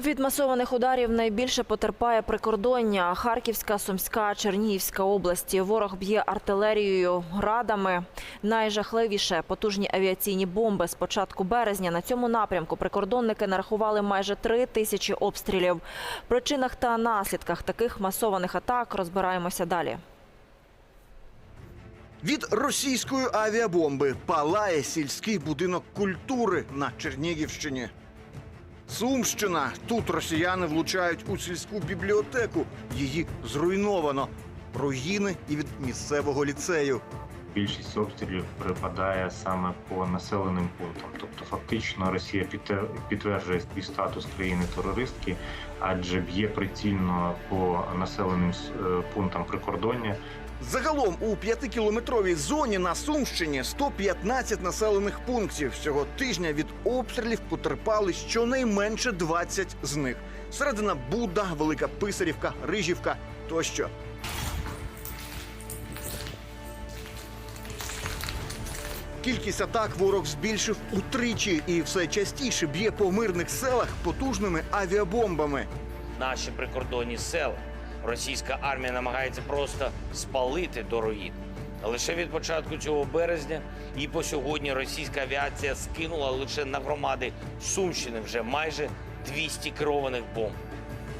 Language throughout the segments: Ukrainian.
Від масованих ударів найбільше потерпає прикордоння. Харківська, Сумська, Чернігівська області. Ворог б'є артилерією, градами. Найжахливіше потужні авіаційні бомби. З початку березня на цьому напрямку прикордонники нарахували майже три тисячі обстрілів. Причинах та наслідках таких масованих атак розбираємося далі. Від російської авіабомби палає сільський будинок культури на Чернігівщині. Сумщина. Тут росіяни влучають у сільську бібліотеку. Її зруйновано. Руїни і від місцевого ліцею. Більшість обстрілів припадає саме по населеним пунктам. Тобто, фактично, Росія підтверджує свій статус країни-терористки, адже б'є прицільно по населеним е, пунктам прикордоння. Загалом у п'ятикілометровій зоні на Сумщині 115 населених пунктів. Цього тижня від обстрілів потерпали щонайменше 20 з них. Середина Будда, Велика Писарівка, Рижівка тощо. Кількість атак ворог збільшив утричі і все частіше б'є по мирних селах потужними авіабомбами. наші прикордонні села. Російська армія намагається просто спалити до руїн. Лише від початку цього березня і по сьогодні російська авіація скинула лише на громади Сумщини вже майже 200 керованих бомб.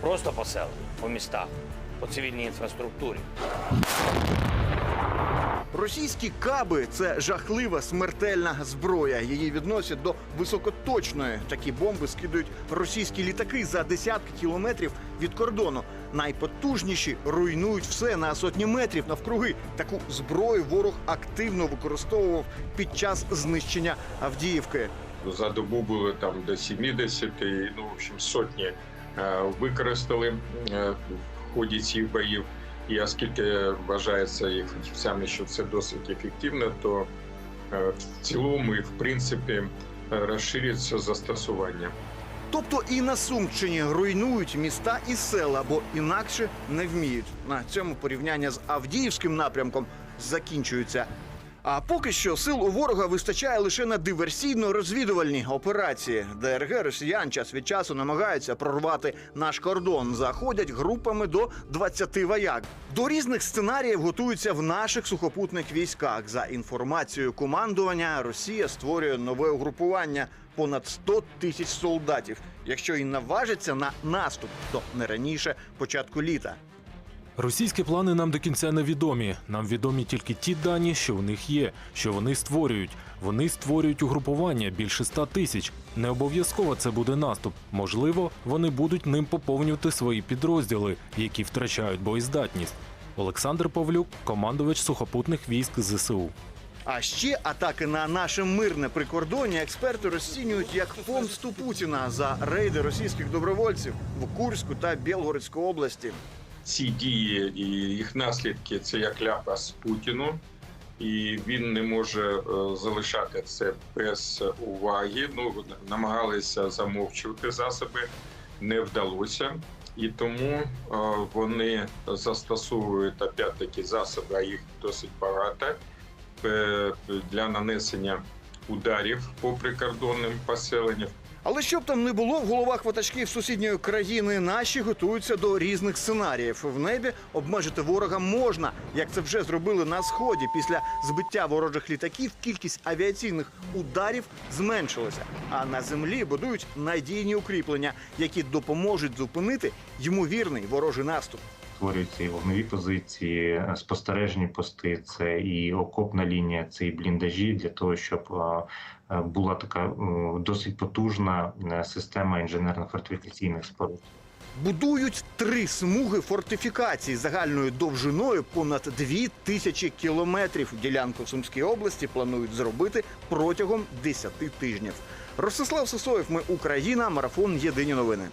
Просто по селах, по містах, по цивільній інфраструктурі. Російські каби це жахлива смертельна зброя. Її відносять до високоточної. Такі бомби скидують російські літаки за десятки кілометрів від кордону. Найпотужніші руйнують все на сотні метрів навкруги. Таку зброю ворог активно використовував під час знищення Авдіївки. За добу було там до 70, ну, в общем, сотні е, використали е, в ході цих боїв. І оскільки вважається їх фахівцями, що це досить ефективно, то е, в цілому і в принципі е, розширюється застосування. Тобто і на Сумщині руйнують міста і села, бо інакше не вміють. На цьому порівняння з Авдіївським напрямком закінчується. А поки що сил у ворога вистачає лише на диверсійно-розвідувальні операції. ДРГ росіян час від часу намагаються прорвати наш кордон. Заходять групами до 20 вояк. До різних сценаріїв готуються в наших сухопутних військах. За інформацією командування, Росія створює нове угрупування понад 100 тисяч солдатів. Якщо і наважиться на наступ, то не раніше початку літа. Російські плани нам до кінця невідомі. Нам відомі тільки ті дані, що в них є, що вони створюють. Вони створюють угрупування більше ста тисяч. Не обов'язково це буде наступ. Можливо, вони будуть ним поповнювати свої підрозділи, які втрачають боєздатність. Олександр Павлюк, командувач сухопутних військ ЗСУ. А ще атаки на наше мирне прикордоння експерти розцінюють як помсту Путіна за рейди російських добровольців в Курську та Білгородську області. Ці дії і їх наслідки це як ляпас Путіну, і він не може е, залишати це без уваги. Ну намагалися замовчувати засоби, не вдалося. І тому е, вони застосовують опять-таки засоби, а їх досить багато е, для нанесення ударів по прикордонним поселенням. Але щоб там не було в головах ватажків сусідньої країни, наші готуються до різних сценаріїв. В небі обмежити ворога можна, як це вже зробили на сході. Після збиття ворожих літаків кількість авіаційних ударів зменшилася. А на землі будують надійні укріплення, які допоможуть зупинити ймовірний ворожий наступ. Створюються і вогневі позиції, е, спостережні пости, це і окопна лінія, це і бліндажі для того, щоб е, е, була така досить потужна система інженерно-фортифікаційних споруд. Будують три смуги фортифікацій загальною довжиною понад дві тисячі кілометрів. Ділянку в Сумській області планують зробити протягом 10 тижнів. Ростислав Сосоєв, ми Україна, марафон Єдині новини.